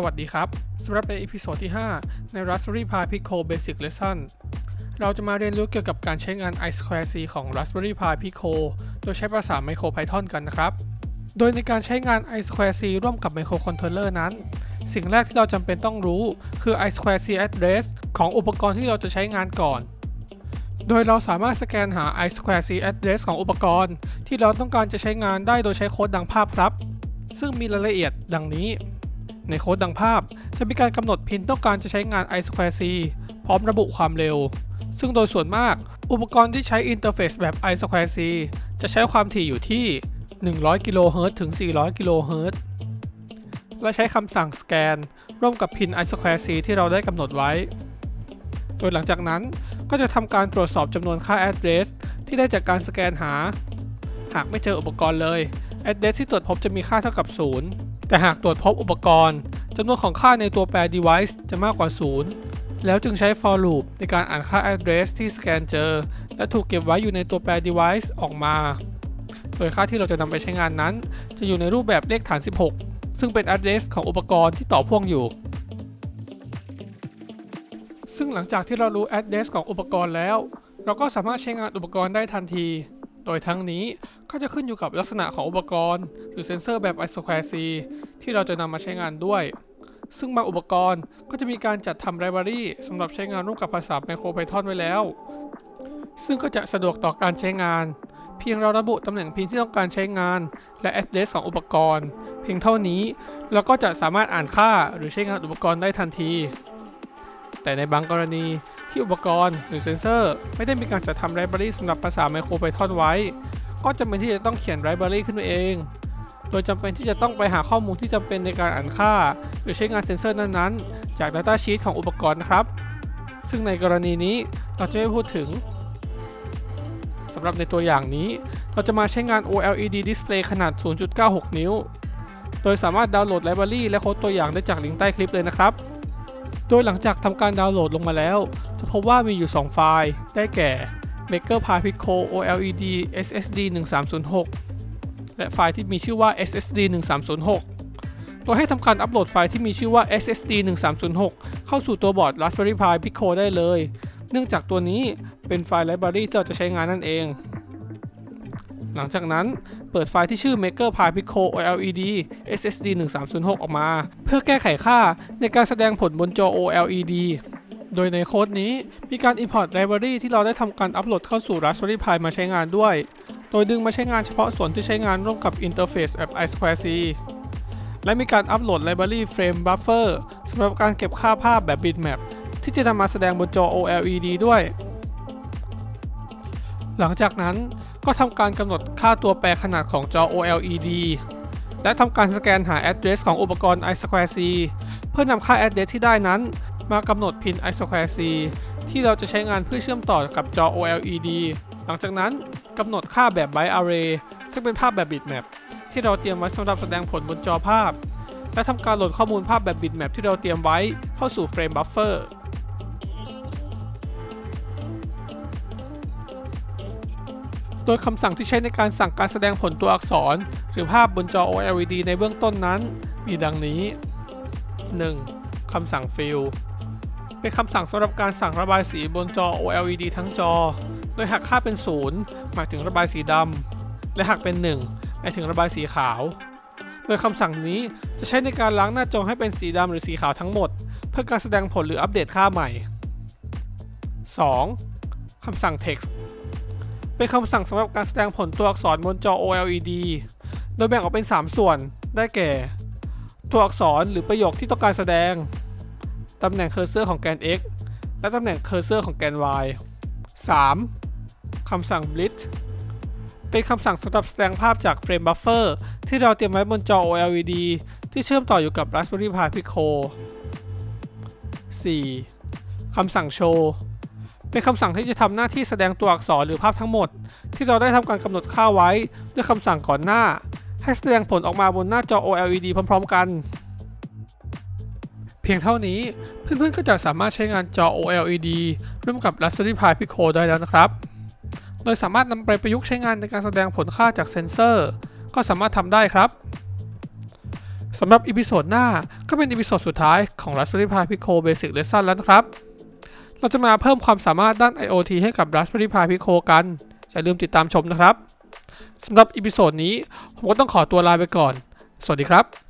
สวัสดีครับสำหรับในอีพิโซดที่ 5 ใน Raspberry Pi Pico Basic Lesson เราจะมาเรียนรู้เกี่ยวกับการใช้งาน i2c ของ Raspberry Pi Pico โดยใช้ภาษา MicroPython กันนะครับ โดยในการใช้งาน i2c ร่วมกับ Microcontroller นั้น สิ่งแรกที่เราจำเป็นต้องรู้คือ i2c address ของอุปกรณ์ที่เราจะใช้งานก่อน โดยเราสามารถสแกนหา i2c address ของอุปกรณ์ ที่เราต้องการจะใช้งานได้โดยใช้โค้ดดังภาพครับ ซึ่งมีรายละเอียดดังนี้ ในโค้ดดังภาพจะมีการกำหนดพินต้องการจะใช้งาน i2c พร้อมระบุความเร็ว ซึ่งโดยส่วนมาก อุปกรณ์ที่ใช้อินเทอร์เฟซแบบ i2c จะใช้ความถี่อยู่ที่ 100 กิโลเฮิรตซ์ถึง 400 กิโลเฮิรตซ์และใช้คำสั่งสแกน ร่วมกับพิน i2c ที่เราได้กำหนดไว้ โดยหลังจากนั้นก็จะทำการตรวจสอบจำนวนค่า address ที่ได้จากการสแกนหา หากไม่เจออุปกรณ์เลย address ที่ตรวจพบจะมีค่าเท่ากับ 0 แต่หากตรวจพบอุปกรณ์จำนวนของค่าในตัวแปร device จะมากกว่า 0 แล้วจึงใช้ for loop ในการอ่านค่า address ที่สแกนเจอ และถูกเก็บไว้อยู่ในตัวแปร device ออกมา โดยค่าที่เราจะนำไปใช้งานนั้น จะอยู่ในรูปแบบเลขฐาน 16 ซึ่งเป็น address ของอุปกรณ์ที่ต่อพ่วงอยู่ ซึ่งหลังจากที่เรารู้ address ของอุปกรณ์แล้ว เราก็สามารถใช้งานอุปกรณ์ได้ทันที โดยทั้งนี้ ก็จะขึ้นอยู่กับลักษณะของอุปกรณ์ หรือเซนเซอร์แบบ I2C ที่เราจะนำมาใช้งานด้วย ซึ่งบางอุปกรณ์ก็จะมีการจัดทำไลบรารีสำหรับใช้งานร่วมกับภาษา MicroPython ไว้แล้ว ซึ่งก็จะสะดวกต่อการใช้งาน เพียงเราระบุตำแหน่งพินที่ต้องการใช้งาน และ address ของอุปกรณ์ เพียงเท่านี้ เราก็จะสามารถอ่านค่าหรือใช้งานอุปกรณ์ได้ทันที แต่ในบางกรณีที่อุปกรณ์หรือเซนเซอร์ ไม่ได้มีการจัดทำไลบรารีสำหรับภาษา MicroPython ไว้ ก็จำเป็นที่จะต้องเขียนไลบรารีขึ้นมาเอง โดยจำเป็นที่จะต้องไปหาข้อมูลที่จำเป็นในการอ่านค่า หรือใช้งานเซนเซอร์นั้นๆ จาก Data Sheet ของอุปกรณ์นะครับ ซึ่งในกรณีนี้เราจะไม่พูดถึงสำหรับในตัวอย่างนี้ เราจะมาใช้งาน OLED Display ขนาด 0.96 นิ้ว โดยสามารถดาวน์โหลดไลบรารีและโค้ดตัวอย่างได้จากลิงก์ใต้คลิปเลยนะครับ โดยหลังจากทำการดาวน์โหลดลงมาแล้ว จะพบว่ามีอยู่ 2 ไฟล์ ได้แก่ Maker Pi Pico OLED SSD 1306 และไฟล์ที่มีชื่อว่า SSD 1306โดยให้ทำการอัปโหลดไฟล์ที่มีชื่อว่า SSD 1306 เข้าสู่ตัวบอร์ด Raspberry Pi Pico ได้เลย เนื่องจากตัวนี้เป็นไฟล์ไลบรารีที่เราจะใช้งานนั่นเอง หลังจากนั้นเปิดไฟล์ที่ชื่อ Maker Pi Pico OLED SSD 1306 ออกมา เพื่อแก้ไขค่าในการแสดงผลบนจอ OLED โดยในโค้ดนี้มีการ import library ที่เราได้ทำการอัปโหลดเข้าสู่ Raspberry Pi มาใช้งานด้วย โดยดึงมาใช้งานเฉพาะส่วนที่ใช้งานร่วมกับ Interface แบบ I2C และมีการอัปโหลด library frame buffer สำหรับการเก็บค่าภาพแบบ bitmap ที่จะนำมาแสดงบนจอ OLED ด้วย หลังจากนั้นก็ทำการกำหนดค่าตัวแปรขนาดของจอ OLED และทำการสแกนหา address ของอุปกรณ์ I2C พื่อนำค่า address ที่ได้นั้น มากำหนดพิน I2C ที่เราจะใช้งานเพื่อเชื่อมต่อกับจอ OLED หลังจากนั้นกำหนดค่าแบบ byte array ซึ่งเป็นภาพแบบ bitmap ที่เราเตรียมไว้สำหรับแสดงผลบนจอภาพ และทำการโหลดข้อมูลภาพแบบ bitmap ที่เราเตรียมไว้เข้าสู่ frame buffer โดยคำสั่งที่ใช้ในการสั่งการแสดงผลตัวอักษร หรือภาพบนจอ OLED ในเบื้องต้นนั้น มีดังนี้ 1. คำสั่ง fill เป็นคำสั่งสำหรับการสั่งระบายสีบนจอ OLED ทั้งจอ โดยหากค่าเป็น 0 หมายถึงระบายสีดำ และหากเป็น 1 หมายถึงระบายสีขาว โดยคำสั่งนี้จะใช้ในการล้างหน้าจอให้เป็นสีดำหรือสีขาวทั้งหมด เพื่อการแสดงผลหรืออัปเดตค่าใหม่ 2. คำสั่ง text เป็นคำสั่งสำหรับการแสดงผลตัวอักษรบนจอ OLED โดยแบ่งออกเป็น 3 ส่วน ได้แก่ ตัวอักษรหรือประโยคที่ต้องการแสดง ตำแหน่งเคอร์เซอร์ของแกน x และตำแหน่งเคอร์เซอร์ของแกน y 3. คำสั่ง blitz เป็นคำสั่งสำหรับแสดงภาพจาก frame buffer ที่เราเตรียมไว้บนจอ OLED ที่เชื่อมต่ออยู่กับ Raspberry Pi Pico 4. คำสั่ง show เป็นคำสั่งที่จะทำหน้าที่แสดงตัวอักษรหรือภาพทั้งหมด ที่เราได้ทำการกำหนดค่าไว้ด้วยคำสั่งก่อนหน้า ให้แสดงผลออกมาบนหน้าจอ OLED พร้อม ๆ กัน เพียงเท่านี้เพื่อนๆก็จะสามารถใช้งานจอ OLED ร่วมกับ Raspberry Pi Pico ได้แล้วนะครับ โดยสามารถนำไปประยุกต์ใช้งานในการแสดงผลค่าจากเซ็นเซอร์ ก็สามารถทำได้ครับสำหรับอีพิโซดหน้าก็เป็นอีพิโซดสุดท้ายของ Raspberry Pi Pico Basic Lesson แล้วนะครับ เราจะมาเพิ่มความสามารถด้าน IoT ให้กับ Raspberry Pi Pico กัน อย่าลืมติดตามชมนะครับ สำหรับอีพิโซดนี้ ผมก็ต้องขอตัวลาไปก่อน สวัสดีครับ